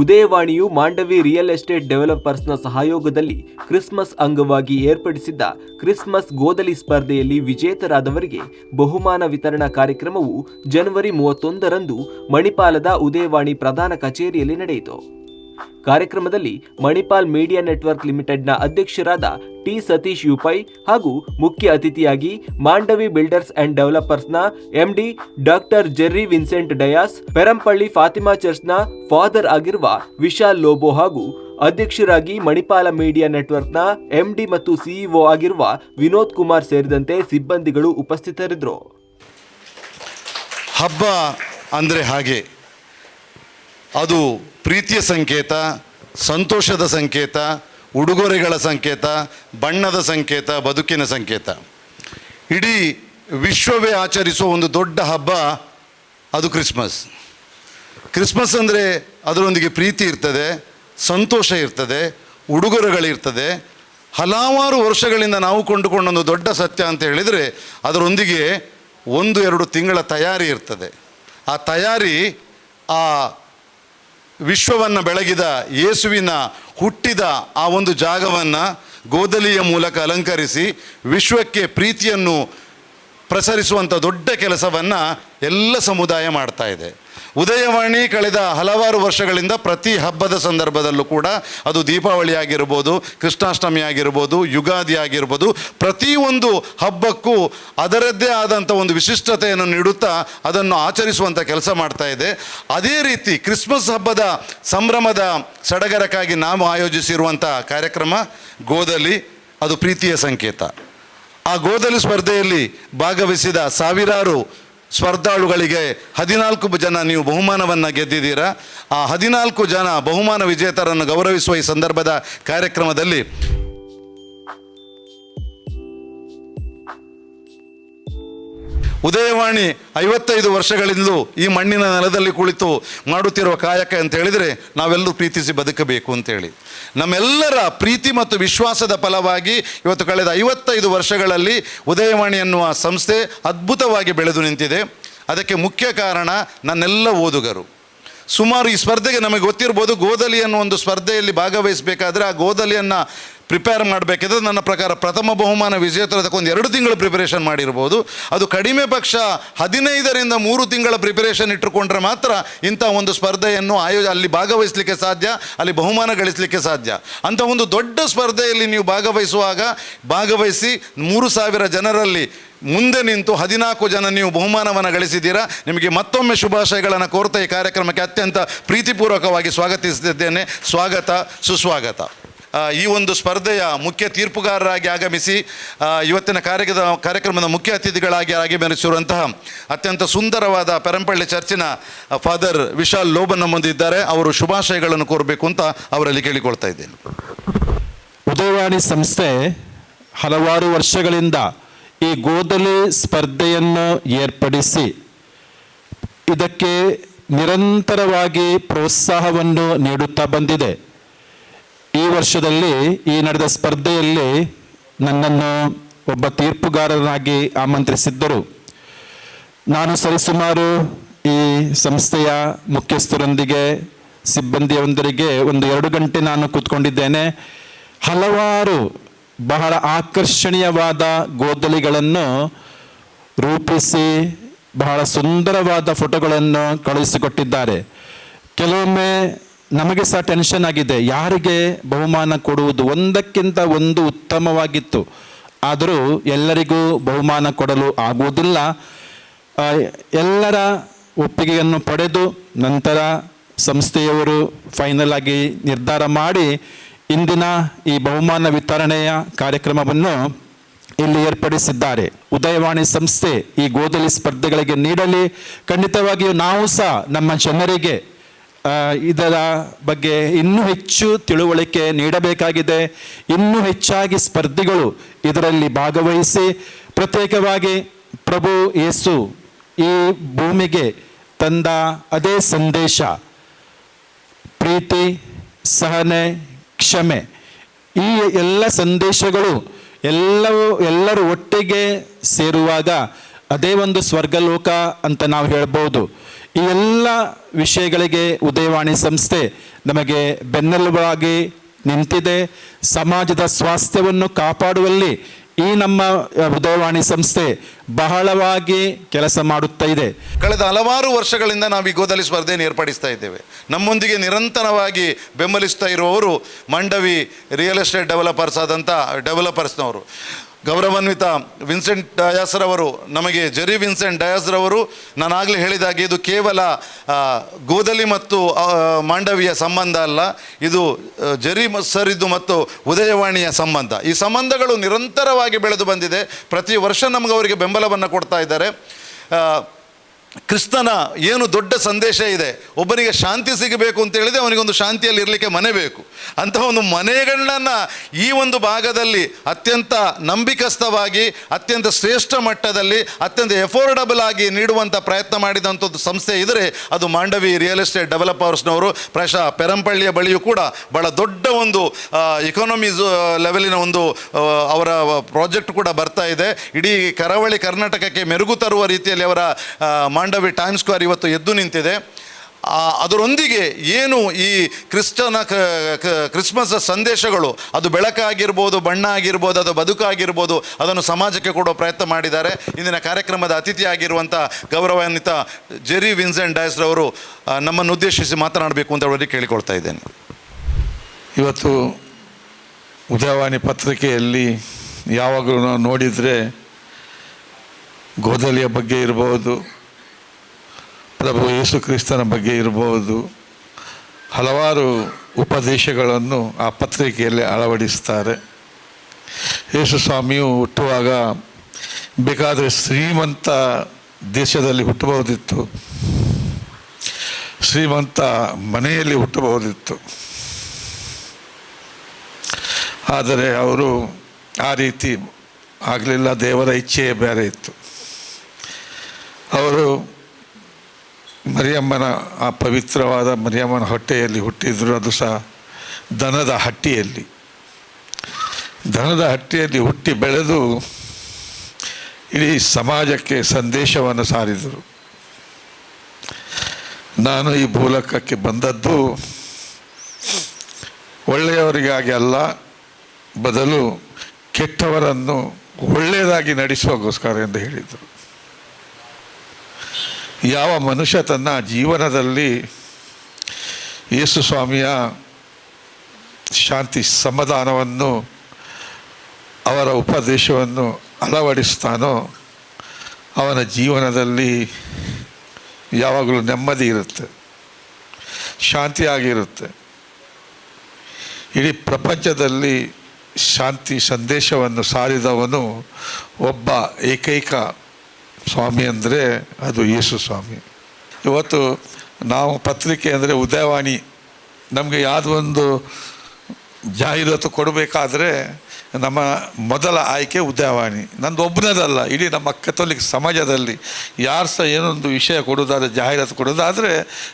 ಉದಯವಾಣಿಯು Mandavi real estate ಡೆವಲಪರ್ಸ್ನ ಸಹಯೋಗದಲ್ಲಿ Christmas ಅಂಗವಾಗಿ ಏರ್ಪಡಿಸಿದ್ದ ಕ್ರಿಸ್ಮಸ್ ಗೋದಲಿ ಸ್ಪರ್ಧೆಯಲ್ಲಿ ವಿಜೇತರಾದವರಿಗೆ ಬಹುಮಾನ ವಿತರಣಾ ಕಾರ್ಯಕ್ರಮವು ಜನವರಿ ಮೂವತ್ತೊಂದರಂದು ಮಣಿಪಾಲದ ಉದಯವಾಣಿ ಪ್ರಧಾನ ಕಚೇರಿಯಲ್ಲಿ ನಡೆಯಿತು. ಕಾರ್ಯಕ್ರಮದಲ್ಲಿ ಮಣಿಪಾಲ್ ಮೀಡಿಯಾ ನೆಟ್ವರ್ಕ್ ಲಿಮಿಟೆಡ್ನ ಅಧ್ಯಕ್ಷರಾದ ಟಿ ಸತೀಶ್ ಯುಪೈ ಹಾಗೂ ಮುಖ್ಯ ಅತಿಥಿಯಾಗಿ Mandavi builders and ಡೆವಲಪರ್ಸ್ನ MD doctor Jerry Vincent Dias, Perampalli Fatima ಚರ್ಚ್ನ father ಆಗಿರುವ ವಿಶಾಲ್ ಲೋಬೋ ಹಾಗೂ ಅಧ್ಯಕ್ಷರಾಗಿ ಮಣಿಪಾಲ ಮೀಡಿಯಾ ನೆಟ್ವರ್ಕ್ನ ಎಂಡಿ ಮತ್ತು ಸಿಇಒ ಆಗಿರುವ ವಿನೋದ್ ಕುಮಾರ್ ಸೇರಿದಂತೆ ಸಿಬ್ಬಂದಿಗಳು ಉಪಸ್ಥಿತರಿದ್ದರು. ಹಬ್ಬ ಅಂದರೆ ಹಾಗೆ. ಅದು ಪ್ರೀತಿಯ ಸಂಕೇತ, ಸಂತೋಷದ ಸಂಕೇತ, ಉಡುಗೊರೆಗಳ ಸಂಕೇತ, ಬಣ್ಣದ ಸಂಕೇತ, ಬದುಕಿನ ಸಂಕೇತ. ಇಡೀ ವಿಶ್ವವೇ ಆಚರಿಸುವ ಒಂದು ದೊಡ್ಡ ಹಬ್ಬ ಅದು ಕ್ರಿಸ್ಮಸ್. ಕ್ರಿಸ್ಮಸ್ ಅಂದರೆ ಅದರೊಂದಿಗೆ ಪ್ರೀತಿ ಇರ್ತದೆ, ಸಂತೋಷ ಇರ್ತದೆ, ಉಡುಗೊರೆಗಳಿರ್ತದೆ. ಹಲವಾರು ವರ್ಷಗಳಿಂದ ನಾವು ಕೊಂಡುಕೊಂಡೊಂದು ದೊಡ್ಡ ಸತ್ಯ ಅಂತ ಹೇಳಿದರೆ ಅದರೊಂದಿಗೆ ಒಂದು, ಎರಡು ತಿಂಗಳ ತಯಾರಿ ಇರ್ತದೆ. ಆ ತಯಾರಿ ಆ ವಿಶ್ವವನ್ನು ಬೆಳಗಿದ ಯೇಸುವಿನ ಹುಟ್ಟಿದ ಆ ಒಂದು ಜಾಗವನ್ನು ಗೋದಲಿಯ ಮೂಲಕ ಅಲಂಕರಿಸಿ ವಿಶ್ವಕ್ಕೆ ಪ್ರೀತಿಯನ್ನು ಪ್ರಸರಿಸುವಂಥ ದೊಡ್ಡ ಕೆಲಸವನ್ನು ಎಲ್ಲ ಸಮುದಾಯ ಮಾಡ್ತಾ ಇದೆ. ಉದಯವಾಣಿ ಕಳೆದ ಹಲವಾರು ವರ್ಷಗಳಿಂದ ಪ್ರತಿ ಹಬ್ಬದ ಸಂದರ್ಭದಲ್ಲೂ ಕೂಡ ಅದು ದೀಪಾವಳಿ ಆಗಿರ್ಬೋದು ಕೃಷ್ಣಾಷ್ಟಮಿ ಆಗಿರ್ಬೋದು ಯುಗಾದಿ ಆಗಿರ್ಬೋದು ಪ್ರತಿಯೊಂದು ಹಬ್ಬಕ್ಕೂ ಅದರದ್ದೇ ಆದಂಥ ಒಂದು ವಿಶಿಷ್ಟತೆಯನ್ನು ನೀಡುತ್ತಾ ಅದನ್ನು ಆಚರಿಸುವಂಥ ಕೆಲಸ ಮಾಡ್ತಾ ಇದೆ. ಅದೇ ರೀತಿ ಕ್ರಿಸ್ಮಸ್ ಹಬ್ಬದ ಸಂಭ್ರಮದ ಸಡಗರಕ್ಕಾಗಿ ನಾವು ಆಯೋಜಿಸಿರುವಂಥ ಕಾರ್ಯಕ್ರಮ ಗೋದಲಿ ಅದು ಪ್ರೀತಿಯ ಸಂಕೇತ. ಆ ಗೋದಲಿ ಸ್ಪರ್ಧೆಯಲ್ಲಿ ಭಾಗವಹಿಸಿದ ಸಾವಿರಾರು ಸ್ಪರ್ಧಾಳುಗಳಿಗೆ ಹದಿನಾಲ್ಕು ಜನ ನೀವು ಬಹುಮಾನವನ್ನು ಗೆದ್ದಿದ್ದೀರಾ. ಆ ಹದಿನಾಲ್ಕು ಜನ ಬಹುಮಾನ ವಿಜೇತರನ್ನು ಗೌರವಿಸುವ ಈ ಸಂದರ್ಭದ ಕಾರ್ಯಕ್ರಮದಲ್ಲಿ ಉದಯವಾಣಿ ಐವತ್ತೈದು ವರ್ಷಗಳಿಂದಲೂ ಈ ಮಣ್ಣಿನ ನೆಲದಲ್ಲಿ ಕುಳಿತು ಮಾಡುತ್ತಿರುವ ಕಾಯಕ ಅಂತ ಹೇಳಿದರೆ ನಾವೆಲ್ಲರೂ ಪ್ರೀತಿಸಿ ಬದುಕಬೇಕು ಅಂತೇಳಿ. ನಮ್ಮೆಲ್ಲರ ಪ್ರೀತಿ ಮತ್ತು ವಿಶ್ವಾಸದ ಫಲವಾಗಿ ಇವತ್ತು ಕಳೆದ ಐವತ್ತೈದು ವರ್ಷಗಳಲ್ಲಿ ಉದಯವಾಣಿ ಎನ್ನುವ ಸಂಸ್ಥೆ ಅದ್ಭುತವಾಗಿ ಬೆಳೆದು ನಿಂತಿದೆ. ಅದಕ್ಕೆ ಮುಖ್ಯ ಕಾರಣ ನನ್ನೆಲ್ಲ ಓದುಗರು. ಸುಮಾರು ಈ ಸ್ಪರ್ಧೆಗೆ ನಮಗೆ ಗೊತ್ತಿರ್ಬೋದು ಗೋದಲಿಯನ್ನು ಒಂದು ಸ್ಪರ್ಧೆಯಲ್ಲಿ ಭಾಗವಹಿಸಬೇಕಾದ್ರೆ ಆ ಗೋದಲಿಯನ್ನು ಪ್ರಿಪೇರ್ ಮಾಡಬೇಕಿದ್ರೆ ನನ್ನ ಪ್ರಕಾರ ಪ್ರಥಮ ಬಹುಮಾನ ವಿಜೇತರದಕ್ಕೆ ಒಂದು ಎರಡು ತಿಂಗಳು ಪ್ರಿಪರೇಷನ್ ಮಾಡಿರ್ಬೋದು. ಅದು ಕಡಿಮೆ ಪಕ್ಷ ಹದಿನೈದರಿಂದ ಮೂರು ತಿಂಗಳ ಪ್ರಿಪರೇಷನ್ ಇಟ್ಟುಕೊಂಡ್ರೆ ಮಾತ್ರ ಇಂಥ ಒಂದು ಸ್ಪರ್ಧೆಯನ್ನು ಆಯೋಜ ಅಲ್ಲಿ ಭಾಗವಹಿಸಲಿಕ್ಕೆ ಸಾಧ್ಯ, ಅಲ್ಲಿ ಬಹುಮಾನ ಗಳಿಸಲಿಕ್ಕೆ ಸಾಧ್ಯ. ಅಂಥ ಒಂದು ದೊಡ್ಡ ಸ್ಪರ್ಧೆಯಲ್ಲಿ ನೀವು ಭಾಗವಹಿಸುವಾಗ, ಭಾಗವಹಿಸಿ ಮೂರು ಸಾವಿರ ಜನರಲ್ಲಿ ಮುಂದೆ ನಿಂತು ಹದಿನಾಲ್ಕು ಜನ ನೀವು ಬಹುಮಾನವನ್ನು ಗಳಿಸಿದ್ದೀರಾ. ನಿಮಗೆ ಮತ್ತೊಮ್ಮೆ ಶುಭಾಶಯಗಳನ್ನು ಕೋರ್ತಾ ಈ ಕಾರ್ಯಕ್ರಮಕ್ಕೆ ಅತ್ಯಂತ ಪ್ರೀತಿಪೂರ್ವಕವಾಗಿ ಸ್ವಾಗತಿಸುತ್ತಿದ್ದೇನೆ ಸ್ವಾಗತ, ಸುಸ್ವಾಗತ. ಈ ಒಂದು ಸ್ಪರ್ಧೆಯ ಮುಖ್ಯ ತೀರ್ಪುಗಾರರಾಗಿ ಆಗಮಿಸಿ ಇವತ್ತಿನ ಕಾರ್ಯದ, ಕಾರ್ಯಕ್ರಮದ ಮುಖ್ಯ ಅತಿಥಿಗಳಾಗಿ ಆಗಮಿಸಿರುವಂತಹ ಅತ್ಯಂತ ಸುಂದರವಾದ ಪೆರಂಪಳ್ಳಿ ಚರ್ಚಿನ ಫಾದರ್ ವಿಶಾಲ್ ಲೋಬನ್ ನಮ್ಮೊಂದಿದ್ದಾರೆ ಅವರು ಶುಭಾಶಯಗಳನ್ನು ಕೋರಬೇಕು ಅಂತ ಅವರಲ್ಲಿ ಕೇಳಿಕೊಳ್ತಾ ಇದ್ದೇನೆ. ಉದಯವಾಣಿ ಸಂಸ್ಥೆ ಹಲವಾರು ವರ್ಷಗಳಿಂದ ಈ ಗೋದಲಿ ಸ್ಪರ್ಧೆಯನ್ನು ಏರ್ಪಡಿಸಿ, ಇದಕ್ಕೆ ನಿರಂತರವಾಗಿ ಪ್ರೋತ್ಸಾಹವನ್ನು ನೀಡುತ್ತಾ ಬಂದಿದೆ. ಈ ವರ್ಷದಲ್ಲಿ ಈ ನಡೆದ ಸ್ಪರ್ಧೆಯಲ್ಲಿ ನನ್ನನ್ನು ಒಬ್ಬ ತೀರ್ಪುಗಾರನಾಗಿ ಆಮಂತ್ರಿಸಿದ್ದರು. ನಾನು ಸರಿಸುಮಾರು ಈ ಸಂಸ್ಥೆಯ ಮುಖ್ಯಸ್ಥರೊಂದಿಗೆ, ಸಿಬ್ಬಂದಿಯೊಂದರಿಗೆ ಒಂದು ಎರಡು ಗಂಟೆ ನಾನು ಕೂತ್ಕೊಂಡಿದ್ದೇನೆ. ಹಲವಾರು ಬಹಳ ಆಕರ್ಷಣೀಯವಾದ ಗೋದಲಿಗಳನ್ನು ರೂಪಿಸಿ ಬಹಳ ಸುಂದರವಾದ ಫೋಟೋಗಳನ್ನು ಕಳುಹಿಸಿಕೊಟ್ಟಿದ್ದಾರೆ. ಕೆಲವೊಮ್ಮೆ ನಮಗೆ ಸಹ ಟೆನ್ಷನ್ ಆಗಿದೆ. ಯಾರಿಗೆ ಬಹುಮಾನ ಕೊಡುವುದು? ಒಂದಕ್ಕಿಂತ ಒಂದು ಉತ್ತಮವಾಗಿತ್ತು. ಆದರೂ ಎಲ್ಲರಿಗೂ ಬಹುಮಾನ ಕೊಡಲು ಆಗುವುದಿಲ್ಲ. ಎಲ್ಲರ ಒಪ್ಪಿಗೆಯನ್ನು ಪಡೆದು ನಂತರ ಸಂಸ್ಥೆಯವರು ಫೈನಲ್ ಆಗಿ ನಿರ್ಧಾರ ಮಾಡಿ ಇಂದಿನ ಈ ಬಹುಮಾನ ವಿತರಣೆಯ ಕಾರ್ಯಕ್ರಮವನ್ನು ಇಲ್ಲಿ ಏರ್ಪಡಿಸಿದ್ದಾರೆ. ಉದಯವಾಣಿ ಸಂಸ್ಥೆ ಈ ಗೋದಲಿ ಸ್ಪರ್ಧೆಗಳಿಗೆ ನೀಡಲಿ. ಖಂಡಿತವಾಗಿಯೂ ನಾವು ಸಹ ನಮ್ಮ ಜನರಿಗೆ ಇದರ ಬಗ್ಗೆ ಇನ್ನೂ ಹೆಚ್ಚು ತಿಳುವಳಿಕೆ ನೀಡಬೇಕಾಗಿದೆ. ಇನ್ನೂ ಹೆಚ್ಚಾಗಿ ಸ್ಪರ್ಧಿಗಳು ಇದರಲ್ಲಿ ಭಾಗವಹಿಸಿ ಪ್ರತ್ಯೇಕವಾಗಿ ಪ್ರಭು ಯೇಸು ಈ ಭೂಮಿಗೆ ತಂದ ಅದೇ ಸಂದೇಶ. ಪ್ರೀತಿ, ಸಹನೆ, ಕ್ಷಮೆ ಈ ಎಲ್ಲ ಸಂದೇಶಗಳು ಎಲ್ಲವೂ ಎಲ್ಲರೂ ಒಟ್ಟಿಗೆ ಸೇರುವಾಗ ಅದೇ ಒಂದು ಸ್ವರ್ಗಲೋಕ ಅಂತ ನಾವು ಹೇಳ್ಬೋದು. ಈ ಎಲ್ಲ ವಿಷಯಗಳಿಗೆ ಉದಯವಾಣಿ ಸಂಸ್ಥೆ ನಮಗೆ ಬೆನ್ನೆಲುಬಾಗಿ ನಿಂತಿದೆ. ಸಮಾಜದ ಸ್ವಾಸ್ಥ್ಯವನ್ನು ಕಾಪಾಡುವಲ್ಲಿ ಈ ನಮ್ಮ ಉದಯವಾಣಿ ಸಂಸ್ಥೆ ಬಹಳವಾಗಿ ಕೆಲಸ ಮಾಡುತ್ತಾ ಇದೆ. ಕಳೆದ ಹಲವಾರು ವರ್ಷಗಳಿಂದ ನಾವು ಈ ಗೋದಲಿ ಸ್ಪರ್ಧೆಯನ್ನು ಏರ್ಪಡಿಸ್ತಾ ಇದ್ದೇವೆ. ನಮ್ಮೊಂದಿಗೆ ನಿರಂತರವಾಗಿ ಬೆಂಬಲಿಸ್ತಾ ಇರುವವರು ಮಂಡವಿ ರಿಯಲ್ ಎಸ್ಟೇಟ್ ಡೆವಲಪರ್ಸ್ ಆದಂಥ ಡೆವಲಪರ್ಸ್ನವರು. ಗೌರವಾನ್ವಿತ ವಿನ್ಸೆಂಟ್ ಡಯಾಸ್ರವರು ನಮಗೆ ಜೆರಿ ವಿನ್ಸೆಂಟ್ ಡಯಾಸ್ರವರು ನಾನಾಗಲೇ ಹೇಳಿದಾಗೆ ಇದು ಕೇವಲ ಗೋದಲಿ ಮತ್ತು ಮಾಂಡವಿಯ ಸಂಬಂಧ ಅಲ್ಲ, ಇದು ಜರಿ ಸರಿದ್ದು ಮತ್ತು ಉದಯವಾಣಿಯ ಸಂಬಂಧ. ಈ ಸಂಬಂಧಗಳು ನಿರಂತರವಾಗಿ ಬೆಳೆದು ಬಂದಿದೆ. ಪ್ರತಿ ವರ್ಷ ನಮಗೆ ಅವರಿಗೆ ಬೆಂಬಲವನ್ನು ಕೊಡ್ತಾ ಇದ್ದಾರೆ. ಕ್ರಿಸ್ತನ ಏನು ದೊಡ್ಡ ಸಂದೇಶ ಇದೆ, ಒಬ್ಬನಿಗೆ ಶಾಂತಿ ಸಿಗಬೇಕು ಅಂತ ಹೇಳಿದ್ರೆ ಅವನಿಗೊಂದು ಶಾಂತಿಯಲ್ಲಿ ಇರಲಿಕ್ಕೆ ಮನೆ ಬೇಕು. ಅಂತಹ ಒಂದು ಮನೆಗಳನ್ನ ಈ ಒಂದು ಭಾಗದಲ್ಲಿ ಅತ್ಯಂತ ನಂಬಿಕಸ್ಥವಾಗಿ, ಅತ್ಯಂತ ಶ್ರೇಷ್ಠ ಮಟ್ಟದಲ್ಲಿ, ಅತ್ಯಂತ ಎಫೋರ್ಡಬಲ್ ಆಗಿ ನೀಡುವಂಥ ಪ್ರಯತ್ನ ಮಾಡಿದಂಥದ್ದು ಸಂಸ್ಥೆ ಇದ್ದರೆ ಅದು ಮಾಂಡವಿ ರಿಯಲ್ ಎಸ್ಟೇಟ್ ಡೆವಲಪರ್ಸ್ನವರು ಪ್ರಶ ಪೆರಂಪಳ್ಳಿಯ ಬಳಿಯೂ ಕೂಡ ಬಹಳ ದೊಡ್ಡ ಒಂದು ಇಕಾನಮೀಸ್ ಲೆವೆಲಿನ ಒಂದು ಅವರ ಪ್ರಾಜೆಕ್ಟ್ ಕೂಡ ಬರ್ತಾ ಇದೆ. ಇಡೀ ಕರಾವಳಿ ಕರ್ನಾಟಕಕ್ಕೆ ಮೆರುಗು ತರುವ ರೀತಿಯಲ್ಲಿ ಅವರ ಮಾಂಡವಿ ಟೈಮ್ ಸ್ಕ್ವೇರ್ ಇವತ್ತು ಎದ್ದು ನಿಂತಿದೆ. ಅದರೊಂದಿಗೆ ಏನು ಈ ಕ್ರಿಸ್ತನ ಕ್ರಿಸ್ಮಸ್ ಸಂದೇಶಗಳು, ಅದು ಬೆಳಕಾಗಿರ್ಬೋದು ಬಣ್ಣ ಆಗಿರ್ಬೋದು ಅದು ಬದುಕಾಗಿರ್ಬೋದು, ಅದನ್ನು ಸಮಾಜಕ್ಕೆ ಕೊಡೋ ಪ್ರಯತ್ನ ಮಾಡಿದ್ದಾರೆ. ಇಂದಿನ ಕಾರ್ಯಕ್ರಮದ ಅತಿಥಿಯಾಗಿರುವಂಥ ಗೌರವಾನ್ವಿತ ಜೆರಿ ವಿನ್ಸೆಂಟ್ ಡಯಸ್ರವರು ನಮ್ಮನ್ನು ಉದ್ದೇಶಿಸಿ ಮಾತನಾಡಬೇಕು ಅಂತ ಹೇಳಿ ಕೇಳಿಕೊಳ್ತಾ ಇದ್ದೇನೆ. ಇವತ್ತು ಉದಯವಾಣಿ ಪತ್ರಿಕೆಯಲ್ಲಿ ಯಾವಾಗಲೂ ನೋಡಿದರೆ ಗೋದಲಿಯ ಬಗ್ಗೆ ಇರಬಹುದು ಪ್ರಭು ಯೇಸು ಕ್ರಿಸ್ತನ ಬಗ್ಗೆ ಇರಬಹುದು. ಹಲವಾರು ಉಪದೇಶಗಳನ್ನು ಆ ಪತ್ರಿಕೆಯಲ್ಲಿ ಅಳವಡಿಸ್ತಾರೆ. ಯೇಸು ಸ್ವಾಮಿಯು ಹುಟ್ಟುವಾಗ ಬೇಕಾದರೆ ಶ್ರೀಮಂತ ದೇಶದಲ್ಲಿ ಹುಟ್ಟಬಹುದಿತ್ತು. ಶ್ರೀಮಂತ ಮನೆಯಲ್ಲಿ ಹುಟ್ಟಬಹುದಿತ್ತು. ಆದರೆ ಅವರು ಆ ರೀತಿ ಆಗಲಿಲ್ಲ, ದೇವರ ಇಚ್ಛೆಯೇ ಬೇರೆ ಇತ್ತು. ಅವರು ಮರಿಯಮ್ಮನ ಆ ಪವಿತ್ರವಾದ ಮರಿಯಮ್ಮನ ಹೊಟ್ಟೆಯಲ್ಲಿ ಹುಟ್ಟಿದ್ರು, ಅದು ಸಹ ದನದ ಹಟ್ಟಿಯಲ್ಲಿ. ದನದ ಹಟ್ಟಿಯಲ್ಲಿ ಹುಟ್ಟಿ ಬೆಳೆದು ಇಡೀ ಸಮಾಜಕ್ಕೆ ಸಂದೇಶವನ್ನು ಸಾರಿದರು. ನಾನು ಈ ಭೂಲಕಕ್ಕೆ ಬಂದದ್ದು ಒಳ್ಳೆಯವರಿಗಾಗಿ ಅಲ್ಲ, ಬದಲು ಕೆಟ್ಟವರನ್ನು ಒಳ್ಳೆಯದಾಗಿ ನಡೆಸುವಗೋಸ್ಕರ ಎಂದು ಹೇಳಿದರು. ಯಾವ ಮನುಷ್ಯ ತನ್ನ ಜೀವನದಲ್ಲಿ ಯೇಸು ಸ್ವಾಮಿಯ ಶಾಂತಿ ಸಮಾಧಾನವನ್ನು, ಅವರ ಉಪದೇಶವನ್ನು ಅಳವಡಿಸ್ತಾನೋ, ಅವನ ಜೀವನದಲ್ಲಿ ಯಾವಾಗಲೂ ನೆಮ್ಮದಿ ಇರುತ್ತೆ, ಶಾಂತಿಯಾಗಿರುತ್ತೆ. ಇಡೀ ಪ್ರಪಂಚದಲ್ಲಿ ಶಾಂತಿ ಸಂದೇಶವನ್ನು ಸಾರಿದವನು ಒಬ್ಬ ಏಕೈಕ ಸ್ವಾಮಿ ಅಂದರೆ ಅದು ಯೇಸು ಸ್ವಾಮಿ. ಇವತ್ತು ನಾವು ಪತ್ರಿಕೆ ಅಂದರೆ ಉದಯವಾಣಿ. ನಮಗೆ ಯಾವುದೊಂದು ಜಾಹೀರಾತು ಕೊಡಬೇಕಾದ್ರೆ ನಮ್ಮ ಮೊದಲ ಆಯ್ಕೆ ಉದಯವಾಣಿ. ನಂದು ಒಬ್ಬನದಲ್ಲ ಇಡೀ ನಮ್ಮ ಕಥೋಲಿಕ್ ಸಮಾಜದಲ್ಲಿ ಯಾರು ಸಹ ಏನೊಂದು ವಿಷಯ ಕೊಡೋದಾದರೆ ಜಾಹೀರಾತು ಕೊಡೋದಾದರೆ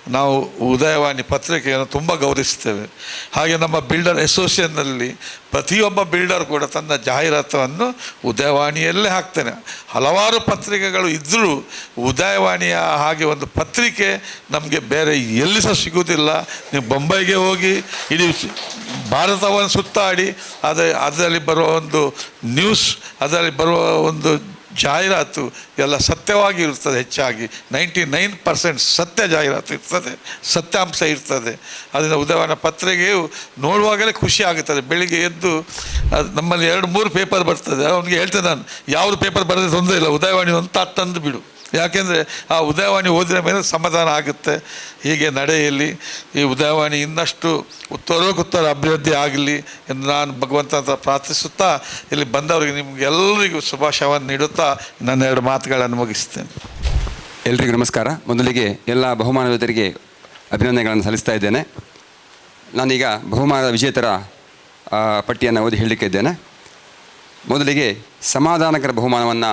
ನಾವು ಉದಯವಾಣಿ ಪತ್ರಿಕೆಯನ್ನು ತುಂಬ ಗೌರವಿಸ್ತೇವೆ ಹಾಗೆ ನಮ್ಮ ಬಿಲ್ಡರ್ ಅಸೋಸಿಯೇಷನ್ನಲ್ಲಿ ಪ್ರತಿಯೊಬ್ಬ ಬಿಲ್ಡರ್ ಕೂಡ ತನ್ನ ಜಾಹೀರಾತನ್ನು ಉದಯವಾಣಿಯಲ್ಲೇ ಹಾಕ್ತಾನೆ. ಹಲವಾರು ಪತ್ರಿಕೆಗಳು ಇದ್ದರೂ ಉದಯವಾಣಿಯ ಹಾಗೆ ಒಂದು ಪತ್ರಿಕೆ ನಮಗೆ ಬೇರೆ ಎಲ್ಲಿ ಸಹ ಸಿಗುವುದಿಲ್ಲ. ನೀವು ಬೊಂಬೈಗೆ ಹೋಗಿ, ಇಡೀ ಭಾರತವನ್ನು ಸುತ್ತಾಡಿ ಆದರೆ ಅದರಲ್ಲಿ ಬರುವ ಒಂದು ನ್ಯೂಸ್, ಅದರಲ್ಲಿ ಬರುವ ಒಂದು ಜಾಹೀರಾತು ಎಲ್ಲ ಸತ್ಯವಾಗಿ ಇರ್ತದೆ ಹೆಚ್ಚಾಗಿ. ನೈಂಟಿ ನೈನ್ ಪರ್ಸೆಂಟ್ ಸತ್ಯ ಜಾಹೀರಾತು ಇರ್ತದೆ, ಸತ್ಯಾಂಶ ಇರ್ತದೆ. ಅದರಿಂದ ಉದಾಹರಣೆ ಪತ್ರಿಕೆಯು ನೋಡುವಾಗಲೇ ಖುಷಿ ಆಗುತ್ತದೆ. ಬೆಳಿಗ್ಗೆ ಎದ್ದು ಅದು ನಮ್ಮಲ್ಲಿ ಎರಡು ಮೂರು ಪೇಪರ್ ಬರ್ತದೆ. ಅವನಿಗೆ ಹೇಳ್ತೇನೆ ನಾನು, ಯಾವುದು ಪೇಪರ್ ಬರೋದೇ ತೊಂದರೆ ಇಲ್ಲ, ಉದಯವಾಣಿ ಅಂತ ತಂದು ಬಿಡು. ಯಾಕೆಂದರೆ ಆ ಉದಯವಾಣಿ ಓದಿದ ಮೇಲೆ ಸಮಾಧಾನ ಆಗುತ್ತೆ. ಹೀಗೆ ನಡೆಯಲ್ಲಿ ಈ ಉದಯವಾಣಿ ಇನ್ನಷ್ಟು ಉತ್ತರೋತ್ತರ ಅಭಿವೃದ್ಧಿ ಆಗಲಿ ಎಂದು ನಾನು ಭಗವಂತ ಪ್ರಾರ್ಥಿಸುತ್ತಾ, ಇಲ್ಲಿ ಬಂದವರಿಗೆ ನಿಮಗೆಲ್ಲರಿಗೂ ಶುಭಾಶಯವನ್ನು ನೀಡುತ್ತಾ, ನನ್ನ ಎರಡು ಮಾತುಗಳನ್ನು ಮುಗಿಸ್ತೇನೆ. ಎಲ್ರಿಗೂ ನಮಸ್ಕಾರ. ಮೊದಲಿಗೆ ಎಲ್ಲ ಬಹುಮಾನ ಯೋಧರಿಗೆ ಅಭಿನಂದನೆಗಳನ್ನು ಸಲ್ಲಿಸ್ತಾ ಇದ್ದೇನೆ. ನಾನೀಗ ಬಹುಮಾನದ ವಿಜೇತರ ಪಟ್ಟಿಯನ್ನು ಓದಿ ಹೇಳಲಿಕ್ಕೆ ಇದ್ದೇನೆ. ಮೊದಲಿಗೆ ಸಮಾಧಾನಕರ ಬಹುಮಾನವನ್ನು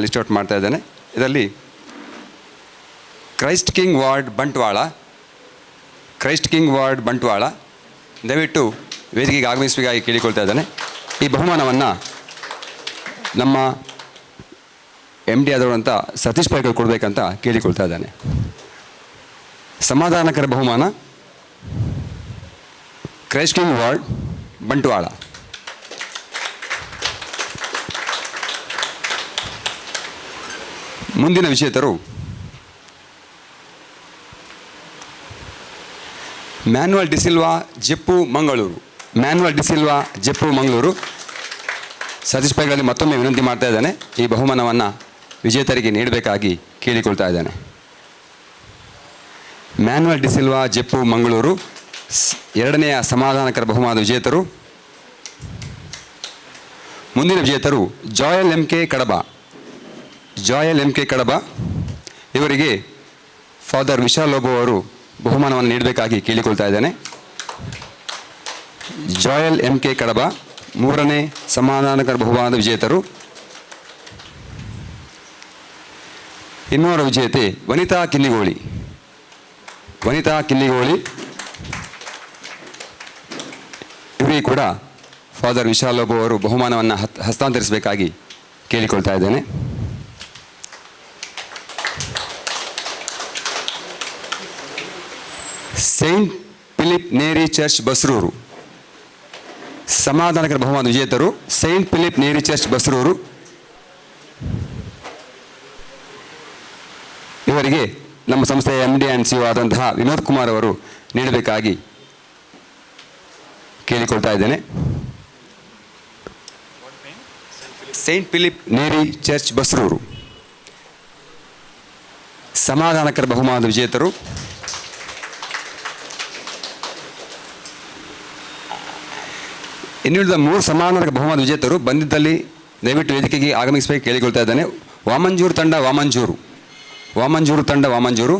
ಲಿಸ್ಟ್ ಔಟ್ ಮಾಡ್ತಾ ಇದ್ದೇನೆ. ಇದರಲ್ಲಿ Christ King ward Bantwal, Christ King ward Bantwal, ದಯವಿಟ್ಟು ವೇದಿಕೆಗೆ ಆಗಮಿಸಬೇಕಾಗಿ ಕೇಳಿಕೊಳ್ತಾ ಇದ್ದಾನೆ. ಈ ಬಹುಮಾನವನ್ನು ನಮ್ಮ ಎಂ ಡಿ ಆದವರು ಅಂತ ಸತೀಶ್ ಪೈಕರ್ ಕೊಡಬೇಕಂತ ಕೇಳಿಕೊಳ್ತಾ ಇದ್ದಾನೆ. ಸಮಾಧಾನಕರ ಬಹುಮಾನ ಕ್ರೈಸ್ಟ್ ಕಿಂಗ್ ವಾರ್ಡ್ ಬಂಟ್ವಾಳ. ಮುಂದಿನ ವಿಜೇತರು Manuel D'Silva Jeppu, Mangaluru. Manuel D'Silva Jeppu, Mangaluru. Satish ಪೈಗಳಲ್ಲಿ ಮತ್ತೊಮ್ಮೆ ವಿನಂತಿ ಮಾಡ್ತಾ ಇದ್ದಾನೆ. ಈ ಬಹುಮಾನವನ್ನು ವಿಜೇತರಿಗೆ ನೀಡಬೇಕಾಗಿ ಕೇಳಿಕೊಳ್ತಾ ಇದ್ದಾನೆ. Manuel D'Silva Jeppu, Mangaluru. ಎರಡನೆಯ ಸಮಾಧಾನಕರ ಬಹುಮಾನ ವಿಜೇತರು. ಮುಂದಿನ ವಿಜೇತರು, Joel M K Kadaba. Joel M K Kadaba, ಇವರಿಗೆ ಫಾದರ್ ವಿಶಾಲ್ ಲೋಬೋ ಅವರು ಬಹುಮಾನವನ್ನು ನೀಡಬೇಕಾಗಿ ಕೇಳಿಕೊಳ್ತಾ ಇದ್ದೇನೆ. ಜಾಯಲ್ ಎಂ ಕೆ ಕಡಬ ಮೂರನೇ ಸಮಾಧಾನಕರ ಬಹುಮಾನದ ವಿಜೇತರು. ಇನ್ನೋರ ವಿಜೇತೆ ವನಿತಾ ಕಿನ್ನಿಗೋಳಿ. ವನಿತಾ ಕಿನ್ನಿಗೋಳಿ. ಇವರಿಗೆ ಕೂಡ ಫಾದರ್ ವಿಶಾಲ್ ಲೋಬೋ ಅವರು ಬಹುಮಾನವನ್ನು ಹಸ್ತಾಂತರಿಸಬೇಕಾಗಿ ಕೇಳಿಕೊಳ್ತಾ ಇದ್ದೇನೆ. Saint Philip Neri church Basrur. ಸಮಾಧಾನಕರ ಬಹುಮಾನ ವಿಜೇತರು Saint Philip Neri church Basrur. ಇವರಿಗೆ ನಮ್ಮ ಸಂಸ್ಥೆಯ ಎಂ ಡಿ ಆ್ಯಂಡ್ ಸಿ ಆದಂತಹ ವಿನೋದ್ ಕುಮಾರ್ ಅವರು ನೀಡಬೇಕಾಗಿ ಕೇಳಿಕೊಳ್ತಾ ಇದ್ದೇನೆ. Saint Philip Neri church Basrur. ಸಮಾಧಾನಕರ ಬಹುಮಾನದ ವಿಜೇತರು ಇನ್ನುಳಿದ ಮೂರು ಸಮಾನಾಂತರ ಬಹುಮಾನ ವಿಜೇತರು ಬಂದಿದ್ದಲ್ಲಿ ದಯವಿಟ್ಟು ವೇದಿಕೆಗೆ ಆಗಮಿಸಬೇಕು ಕೇಳಿಕೊಳ್ತಾ ಇದ್ದಾನೆ. ವಾಮಂಜೂರು ತಂಡ ವಾಮಂಜೂರು. ವಾಮಂಜೂರು ತಂಡ ವಾಮಂಜೂರು.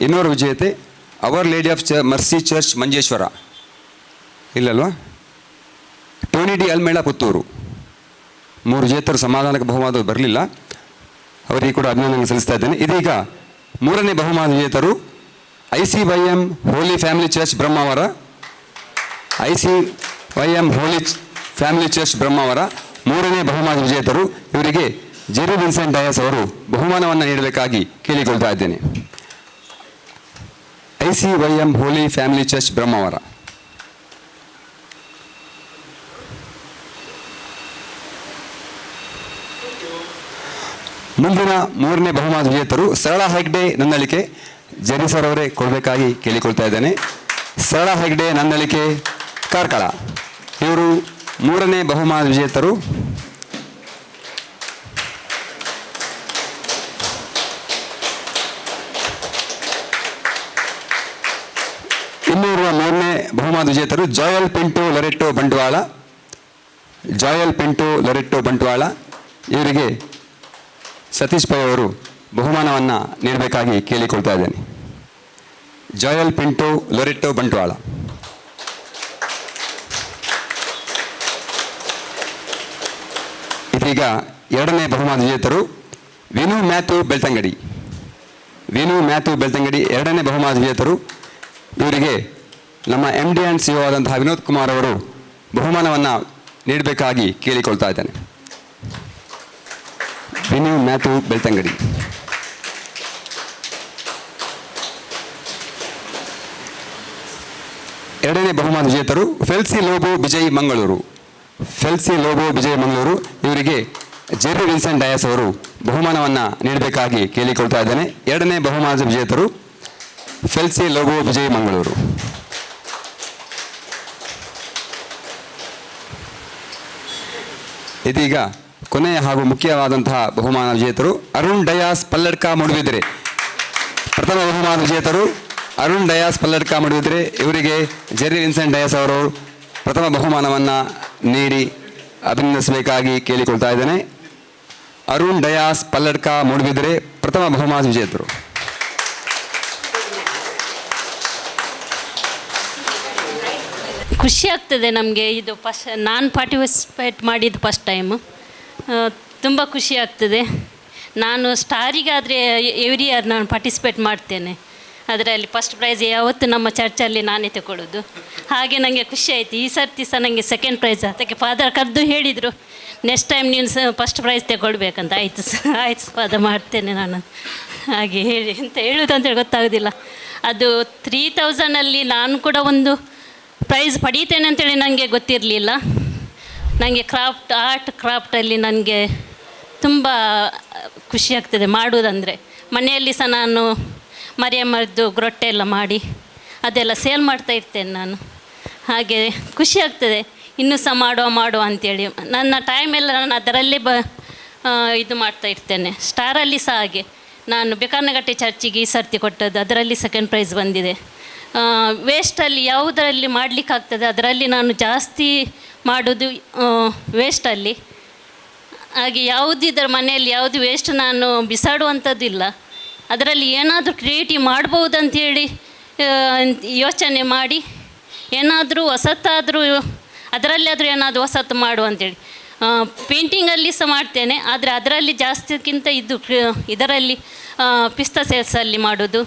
ಇನ್ನೋರು ವಿಜೇತೆ ಅವರ್ ಲೇಡಿ ಆಫ್ ಚ mercy church Manjeshwar. ಇಲ್ಲಲ್ವಾ? Tony D Almeida Puttur. ಮೂರು ವಿಜೇತರು ಸಮಾಧಾನಕ್ಕೆ ಬಹುಮಾನ ಬರಲಿಲ್ಲ. ಅವರಿಗೆ ಕೂಡ ಅಭಿನಂದನೆ ಸಲ್ಲಿಸ್ತಾ ಇದ್ದೇನೆ. ಇದೀಗ ಮೂರನೇ ಬಹುಮಾನ ವಿಜೇತರು I C Y M holy family church Brahmavar I C Y M holy family church Brahmavar ಮೂರನೇ ಬಹುಮಾನ ವಿಜೇತರು ಇವರಿಗೆ ಜೆರಿ ವಿನ್ಸೆಂಟ್ ಡಯಸ್ ಅವರು ಬಹುಮಾನವನ್ನು ನೀಡಬೇಕಾಗಿ ಕೇಳಿಕೊಳ್ತಾ ಇದ್ದೇನೆ. I C Y M holy family church Brahmavar. ಮುಂದಿನ ಮೂರನೇ ಬಹುಮಾನ ವಿಜೇತರು ಸರಳ ಹೆಗ್ಡೆ ನನ್ನಳಿಕೆ. ಜೆರಿ ಸರ್ ಅವರೇ ಕೊಡಬೇಕಾಗಿ ಕೇಳಿಕೊಳ್ತಾ ಇದ್ದೇನೆ. ಸರಳ ಹೆಗ್ಡೆ ನನ್ನಳಿಕೆ. ಕಾರ್ಕಳ ಇವರು ಮೂರನೇ ಬಹುಮಾನ ವಿಜೇತರು. ಇನ್ನೂರುವ ಮೂರನೇ ಬಹುಮಾನ ವಿಜೇತರು ಜಾಯಲ್ ಪಿಂಟು ಲೊರೆಟ್ಟೋ ಬಂಟ್ವಾಳ. ಜಾಯಲ್ ಪಿಂಟು ಲೊರೆಟ್ಟೋ ಬಂಟ್ವಾಳ. ಇವರಿಗೆ ಸತೀಶ್ ಪೈ ಅವರು ಬಹುಮಾನವನ್ನು ನೀಡಬೇಕಾಗಿ ಕೇಳಿಕೊಳ್ತಾ ಇದ್ದೇನೆ. ಜಾಯಲ್ ಪಿಂಟು ಲೊರೆಟ್ಟೋ ಬಂಟ್ವಾಳ. ಇದೀಗ ಎರಡನೇ ಬಹುಮಾನ ವಿಜೇತರು ವಿನು ಮ್ಯಾಥು ಬೆಳ್ತಂಗಡಿ. ವಿನು ಮ್ಯಾಥು ಬೆಳ್ತಂಗಡಿ ಎರಡನೇ ಬಹುಮಾನ ವಿಜೇತರು ಇವರಿಗೆ ನಮ್ಮ ಎಂ ಡಿ ಆ್ಯಂಡ್ ಸಿ ಆದಂತಹ ವಿನೋದ್ ಕುಮಾರ್ ಅವರು ಬಹುಮಾನವನ್ನು ನೀಡಬೇಕಾಗಿ ಕೇಳಿಕೊಳ್ತಾ ಇದ್ದಾನೆ. ವಿನು ಮ್ಯಾಥು ಬೆಳ್ತಂಗಡಿ. ಎರಡನೇ ಬಹುಮಾನ ವಿಜೇತರು ಫೆಲ್ಸಿ ಲೋಬೋ ವಿಜಯ್ ಮಂಗಳೂರು. ಫೆಲ್ಸಿ ಲೋಬೋ ವಿಜಯ ಮಂಗಳೂರು ಇವರಿಗೆ ಜೆರ್ರಿ ವಿನ್ಸೆಂಟ್ ಡಯಾಸ್ ಅವರು ಬಹುಮಾನವನ್ನು ನೀಡಬೇಕಾಗಿ ಕೇಳಿಕೊಳ್ತಾ ಇದ್ದೇನೆ. ಎರಡನೇ ಬಹುಮಾನದ ವಿಜೇತರು ಫೆಲ್ಸಿ ಲೋಬೋ ವಿಜಯ ಮಂಗಳೂರು ಇದೀಗ ಕೊನೆಯ ಹಾಗೂ ಮುಖ್ಯವಾದಂತಹ ಬಹುಮಾನ ವಿಜೇತರು ಅರುಣ್ ಡಯಾಸ್ ಪಲ್ಲಡ್ಕ ಮಡುವಿದ್ರೆ ಪ್ರಥಮ ಬಹುಮಾನ ವಿಜೇತರು ಅರುಣ್ ಡಯಾಸ್ ಪಲ್ಲಡ್ಕ ಮಡುವಿದ್ರೆ ಇವರಿಗೆ ಜೆರ್ರಿ ವಿನ್ಸೆಂಟ್ ಡಯಾಸ್ ಅವರು ಪ್ರಥಮ ಬಹುಮಾನವನ್ನು ನೀಡಿ ಅಭಿನಂದಿಸಬೇಕಾಗಿ ಕೇಳಿಕೊಳ್ತಾ ಇದ್ದೇನೆ. ಅರುಣ್ ಡಯಾಸ್ ಪಲ್ಲಡ್ಕ ಮೂಡುಬಿದರೆ ಪ್ರಥಮ ಬಹುಮಾನ ವಿಜೇತರು. ಖುಷಿ ಆಗ್ತದೆ ನಮಗೆ ಇದು ಫಸ್ಟ್, ನಾನು ಪಾರ್ಟಿಸಿಪೇಟ್ ಮಾಡಿದ್ದು ಫಸ್ಟ್ ಟೈಮು ತುಂಬ ಖುಷಿ ಆಗ್ತದೆ. ನಾನು ಸ್ಟಾರಿಗಾದರೆ ಎವ್ರಿ ಇಯರ್ ನಾನು ಪಾರ್ಟಿಸಿಪೇಟ್ ಮಾಡ್ತೇನೆ. ಅದರಲ್ಲಿ ಫಸ್ಟ್ ಪ್ರೈಸ್ ಯಾವತ್ತು ನಮ್ಮ ಚರ್ಚಲ್ಲಿ ನಾನೇ ತಗೊಳ್ಳೋದು. ಹಾಗೆ ನನಗೆ ಖುಷಿ ಆಯಿತು. ಈ ಸರ್ತಿ ಸಹ ನನಗೆ ಸೆಕೆಂಡ್ ಪ್ರೈಸ್ ಅದಕ್ಕೆ ಫಾದರ್ ಕರೆದು ಹೇಳಿದರು ನೆಕ್ಸ್ಟ್ ಟೈಮ್ ನೀನು ಸಹ ಫಸ್ಟ್ ಪ್ರೈಸ್ ತಗೊಳ್ಬೇಕಂತ. ಆಯಿತು ಸರ್ ಆಯಿತು ಫಾದರ್ ಮಾಡ್ತೇನೆ ನಾನು. ಹಾಗೆ ಹೇಳಿ, ಎಂತ ಹೇಳೋದು ಅಂತೇಳಿ ಗೊತ್ತಾಗೋದಿಲ್ಲ. ಅದು ತ್ರೀ ತೌಸಂಡಲ್ಲಿ ನಾನು ಕೂಡ ಒಂದು ಪ್ರೈಸ್ ಪಡೀತೇನೆ ಅಂತೇಳಿ ನನಗೆ ಗೊತ್ತಿರಲಿಲ್ಲ. ನನಗೆ ಕ್ರಾಫ್ಟ್ ಆರ್ಟ್ ಕ್ರಾಫ್ಟಲ್ಲಿ ನನಗೆ ತುಂಬ ಖುಷಿ ಆಗ್ತದೆ ಮಾಡುವುದಂದರೆ ಮನೆಯಲ್ಲಿ ಸಹ ನಾನು ಮರಿಯಮ್ಮದ್ದು ಗ್ರೊಟ್ಟೆ ಎಲ್ಲ ಮಾಡಿ ಅದೆಲ್ಲ ಸೇಲ್ ಮಾಡ್ತಾ ಇರ್ತೇನೆ ನಾನು. ಹಾಗೆ ಖುಷಿ ಆಗ್ತದೆ, ಇನ್ನೂ ಸಹ ಮಾಡುವ ಮಾಡುವ ಅಂತೇಳಿ. ನನ್ನ ಟೈಮ್ ಎಲ್ಲ ನಾನು ಅದರಲ್ಲೇ ಬ ಇದು ಮಾಡ್ತಾ ಇರ್ತೇನೆ. ಸ್ಟಾರಲ್ಲಿ ಸಹ ಹಾಗೆ. ನಾನು ಬೇಕಾನಗಟ್ಟೆ ಚರ್ಚಿಗೆ ಈ ಸರ್ತಿ ಕೊಟ್ಟದ್ದು, ಅದರಲ್ಲಿ ಸೆಕೆಂಡ್ ಪ್ರೈಸ್ ಬಂದಿದೆ. ವೇಸ್ಟಲ್ಲಿ ಯಾವುದರಲ್ಲಿ ಮಾಡಲಿಕ್ಕಾಗ್ತದೆ ಅದರಲ್ಲಿ ನಾನು ಜಾಸ್ತಿ ಮಾಡೋದು ವೇಸ್ಟಲ್ಲಿ ಹಾಗೆ ಯಾವುದಿದ್ರ ಮನೆಯಲ್ಲಿ ಯಾವುದು ವೇಸ್ಟ್ ನಾನು ಬಿಸಾಡುವಂಥದ್ದಿಲ್ಲ ಅದರಲ್ಲಿ ಏನಾದರೂ ಕ್ರಿಯೇಟಿವ್ ಮಾಡ್ಬೋದಂಥೇಳಿ ಯೋಚನೆ ಮಾಡಿ, ಏನಾದರೂ ಹೊಸತ್ತಾದರೂ ಅದರಲ್ಲಿ ಆದರೂ ಏನಾದರೂ ಹೊಸತ್ತು ಮಾಡು ಅಂತೇಳಿ. ಪೇಂಟಿಂಗಲ್ಲಿ ಸಹ ಮಾಡ್ತೇನೆ, ಆದರೆ ಅದರಲ್ಲಿ ಜಾಸ್ತಿಕ್ಕಿಂತ ಇದು ಇದರಲ್ಲಿ ಪಿಸ್ತ ಸೇಲ್ಸಲ್ಲಿ ಮಾಡೋದು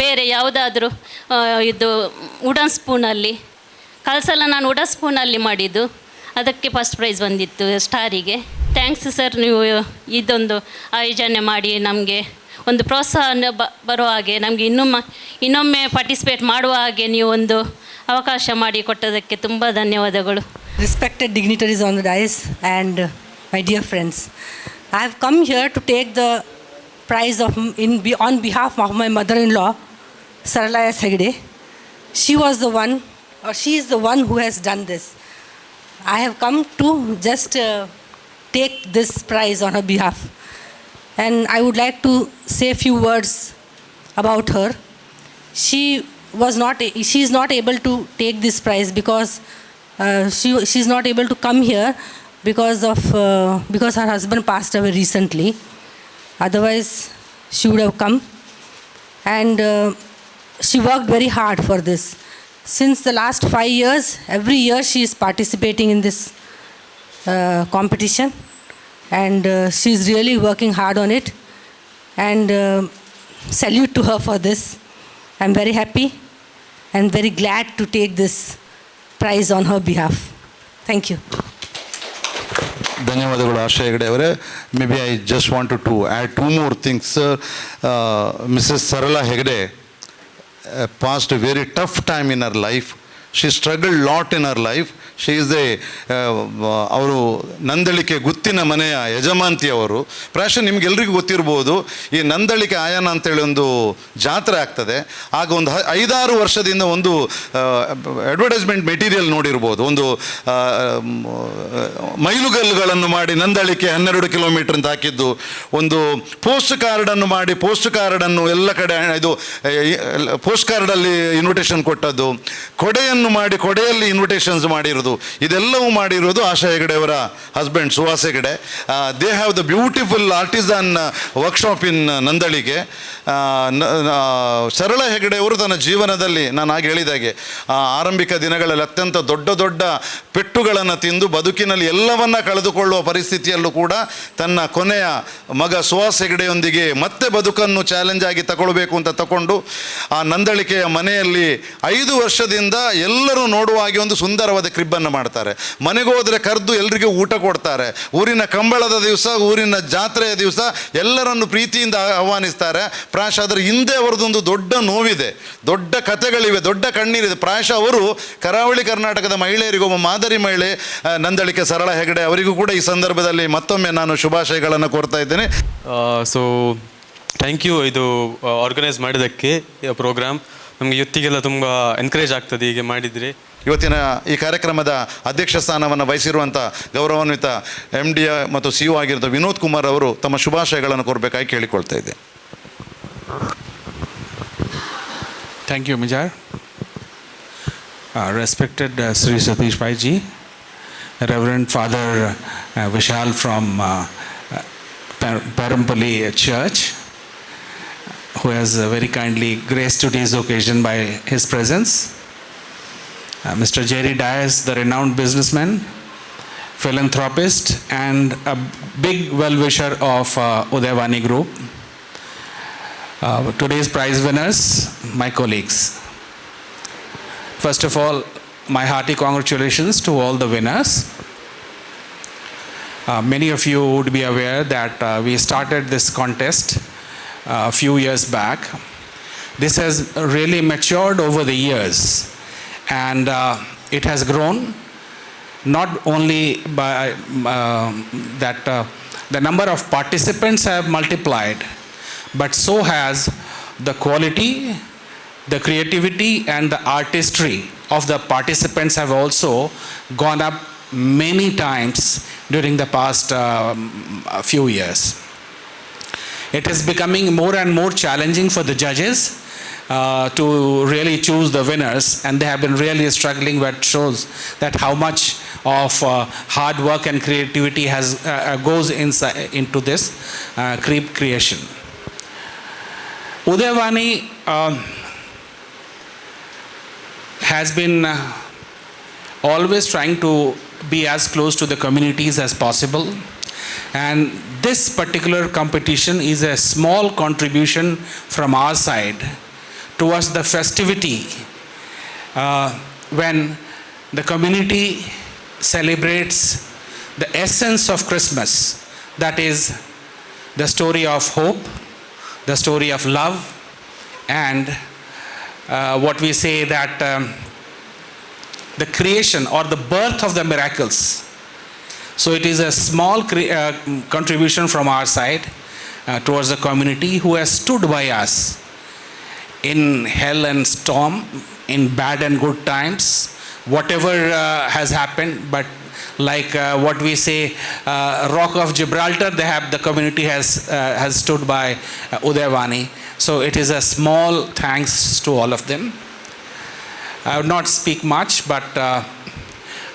ಬೇರೆ ಯಾವುದಾದ್ರೂ ಇದು ವುಡನ್ ಸ್ಪೂನಲ್ಲಿ ಕಲಸಲ್ಲ ನಾನು ವುಡನ್ ಸ್ಪೂನಲ್ಲಿ ಮಾಡಿದ್ದು, ಅದಕ್ಕೆ ಫಸ್ಟ್ ಪ್ರೈಸ್ ಬಂದಿತ್ತು ಸ್ಟಾರಿಗೆ ಥ್ಯಾಂಕ್ಸ್ ಸರ್ ನೀವು ಇದೊಂದು ಆಯೋಜನೆ ಮಾಡಿ ನಮಗೆ ಒಂದು ಪ್ರೋತ್ಸಾಹ ಬರುವ ಬರೋ ಹಾಗೆ ನಮಗೆ ಇನ್ನೊಮ್ಮೆ ಇನ್ನೊಮ್ಮೆ ಪಾರ್ಟಿಸಿಪೇಟ್ ಮಾಡುವ ಹಾಗೆ ನೀವು ಒಂದು ಅವಕಾಶ ಮಾಡಿ ಕೊಟ್ಟದಕ್ಕೆ ತುಂಬ ಧನ್ಯವಾದಗಳು respected dignitaries on the dais and my my dear friends. I have come here to take the prize of be on on behalf of my mother-in-law, Saralaya was She was the one, or she is the one who has done this. I have come to just uh, take this prize on her behalf, and I would like to say a few words about her. She was not. She is not able to take this prize because uh, she is not able to come here because of uh, because her husband passed away recently. Otherwise, she would have come, and uh, she worked very hard for this. Since the last five years, every year she is participating in this uh, competition, and uh, she is really working hard on it. And uh, salute to her for this. I'm very happy and very glad to take this prize on her behalf. Thank you. ಧನ್ಯವಾದಗಳು ಆಶಾ ಹೆಗಡೆ ಅವರೇ may be I just wanted to add two more things Mrs Sarala Hegde passed very tough time in our life she struggle lot in our life she is a ಅವರು ನಂದಳಿಕೆ ಗುತ್ತಿನ ಮನೆಯ ಯಜಮಾಂತಿಯವರು ಪ್ರಾಯಶಃ ನಿಮ್ಗೆಲ್ರಿಗೂ ಗೊತ್ತಿರ್ಬೋದು, ಈ ನಂದಳಿಕೆ ಆಯಾನ ಅಂತೇಳಿ ಒಂದು ಜಾತ್ರೆ ಆಗ್ತದೆ. ಆಗ ಒಂದು ಐದಾರು ವರ್ಷದಿಂದ ಒಂದು ಅಡ್ವರ್ಟೈಸ್ಮೆಂಟ್ ಮೆಟೀರಿಯಲ್ ನೋಡಿರ್ಬೋದು. ಒಂದು ಮೈಲುಗಲ್ಲುಗಳನ್ನು ಮಾಡಿ ನಂದಳಿಕೆ ಹನ್ನೆರಡು ಕಿಲೋಮೀಟರ್ ಅಂತ ಹಾಕಿದ್ದು. ಒಂದು ಪೋಸ್ಟ್ ಕಾರ್ಡನ್ನು ಮಾಡಿ ಪೋಸ್ಟ್ ಕಾರ್ಡನ್ನು ಎಲ್ಲ ಕಡೆ, ಇದು ಪೋಸ್ಟ್ ಕಾರ್ಡಲ್ಲಿ ಇನ್ವಿಟೇಷನ್ ಕೊಟ್ಟದ್ದು. ಕೊಡೆಯನ್ನು ಮಾಡಿ ಕೊಡೆಯಲ್ಲಿ ಇನ್ವಿಟೇಷನ್ಸ್ ಮಾಡಿರೋದು. ಇದೆಲ್ಲವೂ ಮಾಡಿರೋದು ಆಶಾ ಹೆಗಡೆ. ಅವರ husband Suhas Hegde they have the beautiful artisan workshop in Nandalike Sarala Hegde ಅವರು ತನ್ನ ಜೀವನದಲ್ಲಿ, ನಾನು ಆಗ ಹೇಳಿದಾಗೆ ಆರಂಭಿಕ ದಿನಗಳಲ್ಲಿ ಅತ್ಯಂತ ದೊಡ್ಡ ದೊಡ್ಡ ಪೆಟ್ಟುಗಳನ್ನು ತಿಂದು ಬದುಕಿನಲ್ಲಿ ಎಲ್ಲವನ್ನ ಕಳೆದುಕೊಳ್ಳುವ ಪರಿಸ್ಥಿತಿಯಲ್ಲೂ ಕೂಡ ತನ್ನ ಕೊನೆಯ ಮಗ ಸುಹಾಸ್ ಹೆಗಡೆಯೊಂದಿಗೆ ಮತ್ತೆ ಬದುಕನ್ನು ಚಾಲೆಂಜ್ ಆಗಿ ತಗೊಳ್ಬೇಕು ಅಂತ ತಗೊಂಡು ಆ ನಂದಳಿಕೆಯ ಮನೆಯಲ್ಲಿ ಐದು ವರ್ಷದಿಂದ ಎಲ್ಲರೂ ನೋಡುವ ಹಾಗೆ ಒಂದು ಸುಂದರವಾದ ಕ್ರಿಬ್ಬನ್ನು ಮಾಡ್ತಾರೆ. ಮನೆಗೆ ಹೋದರೆ ಕರೆದು ಎಲ್ರಿಗೂ ಊಟ ಕೊಡ್ತಾರೆ. ಊರಿನ ಕಂಬಳದ ದಿವಸ, ಊರಿನ ಜಾತ್ರೆಯ ದಿವಸ ಎಲ್ಲರನ್ನು ಪ್ರೀತಿಯಿಂದ ಆಹ್ವಾನಿಸ್ತಾರೆ. ಪ್ರಾಯಶಃ ಅದರ ಹಿಂದೆ ಅವರದೊಂದು ದೊಡ್ಡ ನೋವಿದೆ. ದೊಡ್ಡ ಕಥೆಗಳಿವೆ, ದೊಡ್ಡ ಕಣ್ಣೀರಿದೆ. ಪ್ರಾಯಶಃ ಅವರು ಕರಾವಳಿ ಕರ್ನಾಟಕದ ಮಹಿಳೆಯರಿಗೊಬ್ಬ ಮಾದರಿ ಮಹಿಳೆ ನಂದಳಿಕೆ ಸರಳ ಹೆಗಡೆ. ಅವರಿಗೂ ಕೂಡ ಈ ಸಂದರ್ಭದಲ್ಲಿ ಮತ್ತೊಮ್ಮೆ ನಾನು ಶುಭಾಶಯಗಳನ್ನು ಕೋರ್ತಾ ಇದ್ದೇನೆ. ಸೊ ಥ್ಯಾಂಕ್ ಯು ಇದು ಆರ್ಗನೈಸ್ ಮಾಡಿದ್ದಕ್ಕೆ ಪ್ರೋಗ್ರಾಮ್ ನಮಗೆ ಯುತ್ತಿಗೆಲ್ಲ ತುಂಬ ಎನ್ಕರೇಜ್ ಆಗ್ತದೆ ಹೀಗೆ ಮಾಡಿದರೆ. ಇವತ್ತಿನ ಈ ಕಾರ್ಯಕ್ರಮದ ಅಧ್ಯಕ್ಷ ಸ್ಥಾನವನ್ನು ವಹಿಸಿರುವಂಥ ಗೌರವಾನ್ವಿತ ಎಂ ಡಿ ಮತ್ತು ಸಿ ಒ ಆಗಿರುವ ವಿನೋದ್ ಕುಮಾರ್ ಅವರು ತಮ್ಮ ಶುಭಾಶಯಗಳನ್ನು ಕೋರಬೇಕಾಗಿ ಕೇಳಿಕೊಳ್ತಾ ಇದ್ದೆ. You Mijar respected Shri Satish uh, ji reverend father Vishal from Perampalli uh, who has uh, very kindly graced today's occasion by his presence. Uh, Mr. Jerry Dias, the renowned businessman, philanthropist, and a big well wisher of uh, Udayavani Group. Uh, today's prize winners, my colleagues. First of all, my hearty congratulations to all the winners. Uh, many of you would be aware that uh, we started this contest a few years back. This has really matured over the years and uh, it has grown not only by um that uh, the number of participants have multiplied, but so has the quality, the creativity, and the artistry of the participants have also gone up many times during the past um, few years. It is becoming more and more challenging for the judges uh, to really choose the winners, and they have been really struggling, which shows that how much of uh, hard work and creativity has uh, uh, goes inside into this uh, cre- creation. Udayavani um, has been uh, always trying to be as close to the communities as possible. And this particular competition is a small contribution from our side towards the festivity uh, when the community celebrates the essence of Christmas that is, the story of hope, the story of love, and uh, what we say that um, the creation or the birth of the miracles. So it is a small uh, contribution from our side uh, towards the community who has stood by us in hell and storm, in bad and good times, whatever uh, has happened, but like uh, what we say, uh, Rock of Gibraltar, they have the community has uh, has stood by uh. So it is a small thanks to all of them. I would not speak much, but uh,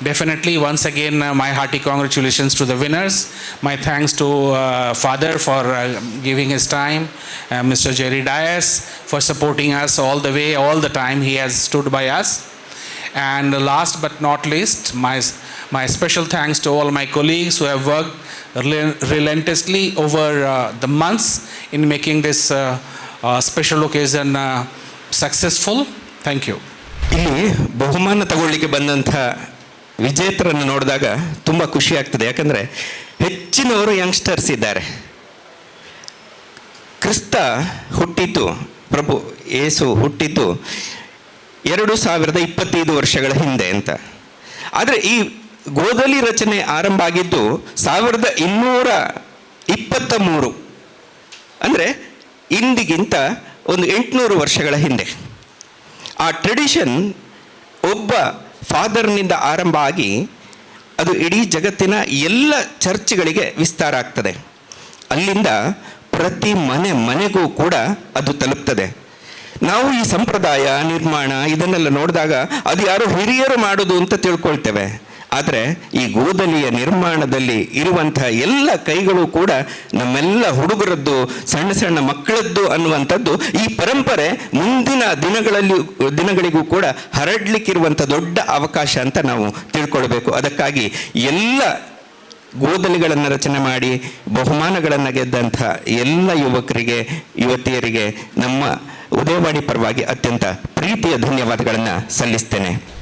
definitely once again uh, my hearty congratulations to the winners. My thanks to uh, Father for uh, giving his time, uh, Mr. Jerry Dias for supporting us all the way, all the time. He has stood by us. And last but not least, my, my special thanks to all my colleagues who have worked rel- relentlessly over uh, the months in making this uh, uh, special occasion uh, successful. Thank you. ಇಲ್ಲಿ ಬಹುಮಾನ ತಗೊಳ್ಳಿಕ್ಕೆ ಬಂದಂಥ ವಿಜೇತರನ್ನು ನೋಡಿದಾಗ ತುಂಬ ಖುಷಿ ಆಗ್ತದೆ. ಯಾಕಂದರೆ ಹೆಚ್ಚಿನವರು ಯಂಗ್ಸ್ಟರ್ಸ್ ಇದ್ದಾರೆ. ಕ್ರಿಸ್ತ ಹುಟ್ಟಿತು, ಪ್ರಭು ಏಸು ಹುಟ್ಟಿತು ಎರಡು ಸಾವಿರದ ಇಪ್ಪತ್ತೈದು ವರ್ಷಗಳ ಹಿಂದೆ ಅಂತ. ಆದರೆ ಈ ಗೋದಲಿ ರಚನೆ ಆರಂಭ ಆಗಿದ್ದು ಸಾವಿರದ ಇನ್ನೂರ ಇಪ್ಪತ್ತ ಮೂರು. ಅಂದರೆ ಇಂದಿಗಿಂತ ಒಂದು ಎಂಟುನೂರು ವರ್ಷಗಳ ಹಿಂದೆ. ಆ ಟ್ರೆಡಿಷನ್ ಒಬ್ಬ ಫಾದರ್ನಿಂದ ಆರಂಭ ಆಗಿ ಅದು ಇಡೀ ಜಗತ್ತಿನ ಎಲ್ಲ ಚರ್ಚ್ಗಳಿಗೆ ವಿಸ್ತಾರ ಆಗ್ತದೆ. ಅಲ್ಲಿಂದ ಪ್ರತಿ ಮನೆ ಮನೆಗೂ ಕೂಡ ಅದು ತಲುಪ್ತದೆ. ನಾವು ಈ ಸಂಪ್ರದಾಯ, ನಿರ್ಮಾಣ ಇದನ್ನೆಲ್ಲ ನೋಡಿದಾಗ ಅದು ಯಾರೋ ಹಿರಿಯರು ಮಾಡೋದು ಅಂತ ತಿಳ್ಕೊಳ್ತೇವೆ. ಆದರೆ ಈ ಗೋದಲಿಯ ನಿರ್ಮಾಣದಲ್ಲಿ ಇರುವಂತಹ ಎಲ್ಲ ಕೈಗಳು ಕೂಡ ನಮ್ಮೆಲ್ಲ ಹುಡುಗರದ್ದು, ಸಣ್ಣ ಸಣ್ಣ ಮಕ್ಕಳದ್ದು ಅನ್ನುವಂಥದ್ದು ಈ ಪರಂಪರೆ ಮುಂದಿನ ದಿನಗಳಲ್ಲಿ, ದಿನಗಳಿಗೂ ಕೂಡ ಹರಡ್ಲಿಕ್ಕಿರುವಂಥ ದೊಡ್ಡ ಅವಕಾಶ ಅಂತ ನಾವು ತಿಳ್ಕೊಳ್ಬೇಕು. ಅದಕ್ಕಾಗಿ ಎಲ್ಲ ಗೋದಲಿಗಳನ್ನು ರಚನೆ ಮಾಡಿ, ಬಹುಮಾನಗಳನ್ನು ಗೆದ್ದಂಥ ಎಲ್ಲ ಯುವಕರಿಗೆ, ಯುವತಿಯರಿಗೆ ನಮ್ಮ ಉದಯವಾಣಿ ಪರವಾಗಿ ಅತ್ಯಂತ ಪ್ರೀತಿಯ ಧನ್ಯವಾದಗಳನ್ನು ಸಲ್ಲಿಸ್ತೇನೆ.